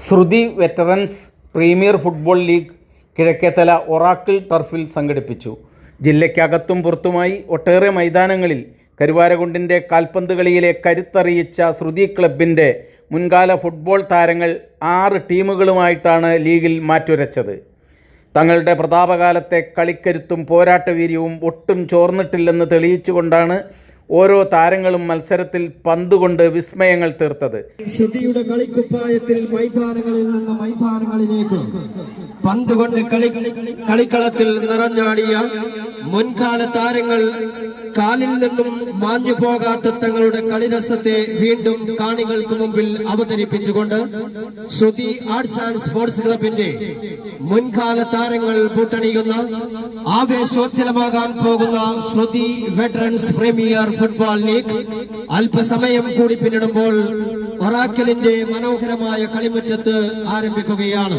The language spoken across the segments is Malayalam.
Shruthi veterans premier football league Kizhakkethala Oracle ടർഫിൽ സംഘടിപ്പിച്ചു. ജില്ലയ്ക്കകത്തും പുറത്തുമായി ഒട്ടേറെ മൈതാനങ്ങളിൽ കരുവാരകുണ്ടിന്റെ കാൽപന്ത് കളിയിലെ കരുത്തറിയിച്ച ശ്രുതി ക്ലബിന്റെ മുൻകാല ഫുട്ബോൾ താരങ്ങൾ ആറ് ടീമുകളുമായിട്ടാണ് ലീഗിൽ മാറ്റുരച്ചത്. തങ്ങളുടെ പ്രതാപകാലത്തെ കളിക്കരുത്തും പോരാട്ടവീര്യവും ഒട്ടും ചോർന്നിട്ടില്ലെന്ന് തെളിയിച്ചുകൊണ്ടാണ് ഓരോ താരങ്ങളും മത്സരത്തിൽ പന്തുകൊണ്ട് വിസ്മയങ്ങൾ തീർത്തത്. ശ്രുതിയുടെ കളിക്കുപ്പായത്തിൽ മൈതാനങ്ങളിൽ നിന്ന് മൈതാനങ്ങളിലേക്ക് പന്തുകൊണ്ട് കളി കളിക്കളത്തിൽ നിറഞ്ഞാടിയ മുൻകാല താരങ്ങൾ കാലിൽ നിന്നും മാഞ്ഞു പോകാത്ത തങ്ങളുടെ കളിരസത്തെ വീണ്ടും കാണികൾക്ക് മുമ്പിൽ അവതരിപ്പിച്ചുകൊണ്ട് ശ്രുതി ആർട്സ് ആൻഡ് സ്പോർട്സ് ക്ലബിന്റെ മുൻകാല താരങ്ങൾ പൂട്ടണിയുന്ന ആവേശോജ്ജലമാകാൻ പോകുന്ന Shruthi veterans premier football league അല്പസമയം കൂടി പിന്നിടുമ്പോൾ ഒറാക്കലിന്റെ മനോഹരമായ കളിമുറ്റത്ത് ആരംഭിക്കുകയാണ്.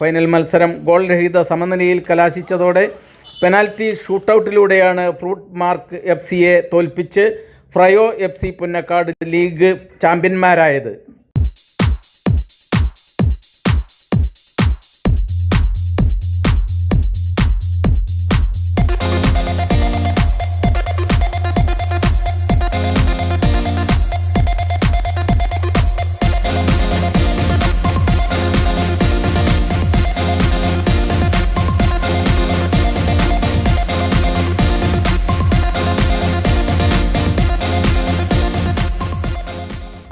ഫൈനൽ മത്സരം ഗോൾ രഹിത സമനിലയിൽ കലാശിച്ചതോടെ പെനാൽറ്റി ഷൂട്ടൗട്ടിലൂടെയാണ് ഫ്രൂട്ട് മാർക്ക് എഫ് സിയെ തോൽപ്പിച്ച് ഫ്രയോ എഫ് സി പുന്നക്കാട് ലീഗ് ചാമ്പ്യന്മാരായത്.